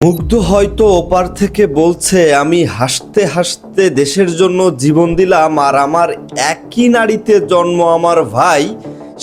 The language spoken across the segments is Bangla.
মুগ্ধ হয়তো ওপার থেকে বলছে, আমি হাসতে হাসতে দেশের জন্য জীবন দিলাম আর আমার একই নারীতে জন্ম আমার ভাই।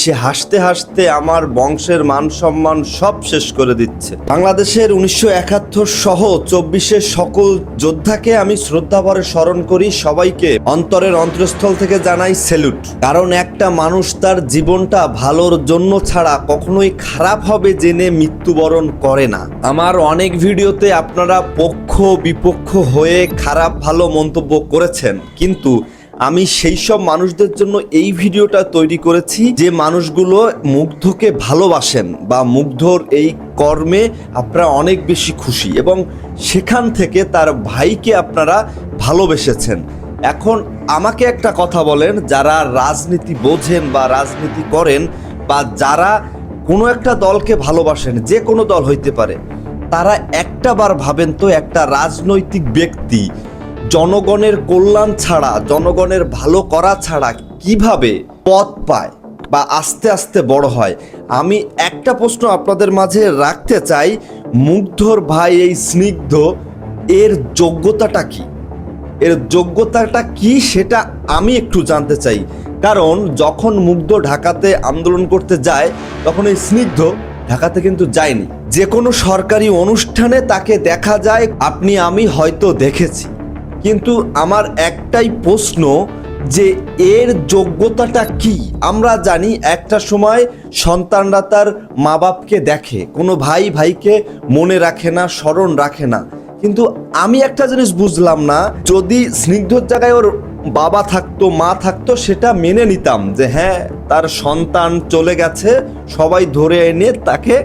সে হাসতে হাসতে আমার বংশের মান সম্মান সব শেষ করে দিচ্ছে। বাংলাদেশের উনিশশো একাত্তর সহ চব্বিশের সকল যোদ্ধাকে আমি শ্রদ্ধাভরে স্মরণ করি, সবাইকে অন্তরের অন্তরস্থল থেকে জানাই সেলুট। কারণ একটা মানুষ তার জীবনটা ভালোর জন্য ছাড়া কখনোই খারাপ হবে জেনে মৃত্যুবরণ করে না। আমার অনেক ভিডিওতে আপনারা পক্ষ বিপক্ষ হয়ে খারাপ ভালো মন্তব্য করেছেন, কিন্তু আমি সেই সব মানুষদের জন্য এই ভিডিওটা তৈরি করেছি যে মানুষগুলো মুগ্ধকে ভালোবাসেন বা মুগ্ধর এই কর্মে আপনারা অনেক বেশি খুশি এবং সেখান থেকে তার ভাইকে আপনারা ভালোবেসেছেন। এখন আমাকে একটা কথা বলেন, যারা রাজনীতি বোঝেন বা রাজনীতি করেন বা যারা কোনো একটা দলকে ভালোবাসেন, যে কোনো দল হইতে পারে, তারা একটা বার ভাবেন তো একটা রাজনৈতিক ব্যক্তি জনগণের কল্যাণ ছাড়া, জনগণের ভালো করা ছাড়া কীভাবে পথ পায় বা আস্তে আস্তে বড় হয়? আমি একটা প্রশ্ন আপনাদের মাঝে রাখতে চাই। মুগ্ধর ভাই, এই স্নিগ্ধ, এর যোগ্যতাটা কি? এর যোগ্যতাটা কি সেটা আমি একটু জানতে চাই। কারণ যখন মুগ্ধ ঢাকাতে আন্দোলন করতে যায়, তখন এই স্নিগ্ধ ঢাকাতে কিন্তু যায়নি। যে কোনো সরকারি অনুষ্ঠানে তাকে দেখা যায়। আপনি, আমি হয়তো দেখেছি। কিন্তু আমার একটাই প্রশ্ন যে এর যোগ্যতাটা কি? আমরা জানি একটা সময় সন্তানরা তার মা বাপকে দেখে, কোনো ভাই ভাইকে মনে রাখে না, স্মরণ রাখে না। কিন্তু আমি একটা জিনিস বুঝলাম না, যদি স্নিগ্ধর জায়গায় ওর বাবা থাকতো, মা থাকতো, সেটা মেনে নিতাম যে হ্যাঁ তার সন্তান চলে গেছে, সবাই ধরে এনে তাকে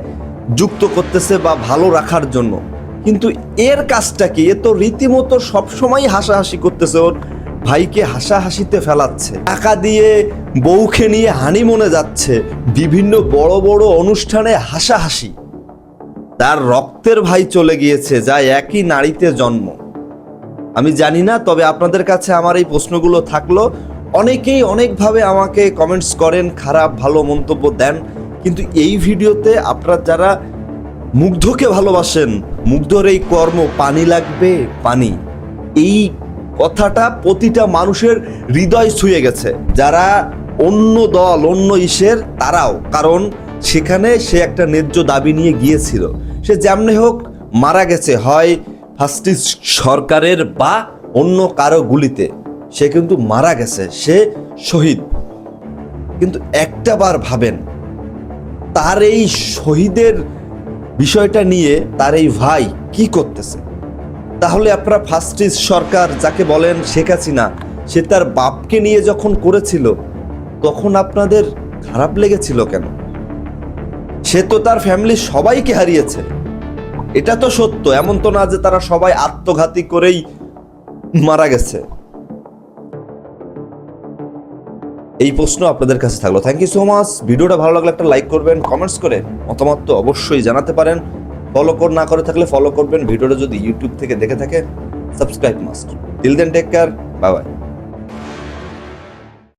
যুক্ত করতেছে বা ভালো রাখার জন্য। কিন্তু এর কাজটা কি? এ তো রীতিমতো সবসময় হাসাহাসি করতেছে ওর ভাইকে হাসাহাসিতে ফেলাচ্ছে। টাকা দিয়ে বউকে নিয়ে হানিমনে যাচ্ছে, বিভিন্ন বড় বড় অনুষ্ঠানে হাসাহাসি। তার রক্তের ভাই চলে গিয়েছে, যা একই নারীতে জন্ম। আমি জানি না, তবে আপনাদের কাছে আমার এই প্রশ্নগুলো থাকল। অনেকেই অনেকভাবে আমাকে কমেন্টস করেন, খারাপ, ভালো মন্তব্য দেন। কিন্তু এই ভিডিওতে আপনারা যারা মুগ্ধকে ভালোবাসেন। মুগ্ধর এই কর্ম, পানি লাগবে পানি। এই কথাটা প্রতিটা মানুষের হৃদয় ছুঁয়ে গেছে। যারা অন্য দল, অন্য ইসের, তারাও। কারণ সেখানে সে একটা ন্যায্য দাবি নিয়ে গিয়েছিল। সে যেমনি হোক মারা গেছে, হয় ফাস্টিস সরকারের বা অন্য কারও গুলিতে। সে কিন্তু মারা গেছে, সে শহীদ। কিন্তু একটা বার ভাবেন, তার এই শহীদের বিষয়টা নিয়ে তার এই ভাই কি করতেছে? তাহলে আপনারা ফাস্টিস সরকার যাকে বলেন শেখ হাসিনা, সে তার বাপকে নিয়ে যখন করেছিল, তখন আপনাদের খারাপ লেগেছিল কেন? সে তো তার ফ্যামিলির সবাইকে হারিয়েছে। এটা তো সত্য, এমন তো না যে তারা সবাই আত্মঘাতী করেই মারা গেছে। এই প্রশ্ন আপনাদের কাছে থাকল। থ্যাংক ইউ সো মাচ ভিডিওটা ভালো লাগলে একটা লাইক করবেন কমেন্টস করে মতামত তো অবশ্যই জানাতে পারেন। ফলো কর না করে থাকলে ফলো করবেন। ভিডিওটা যদি ইউটিউব থেকে দেখে থাকে subscribe must till then take care bye bye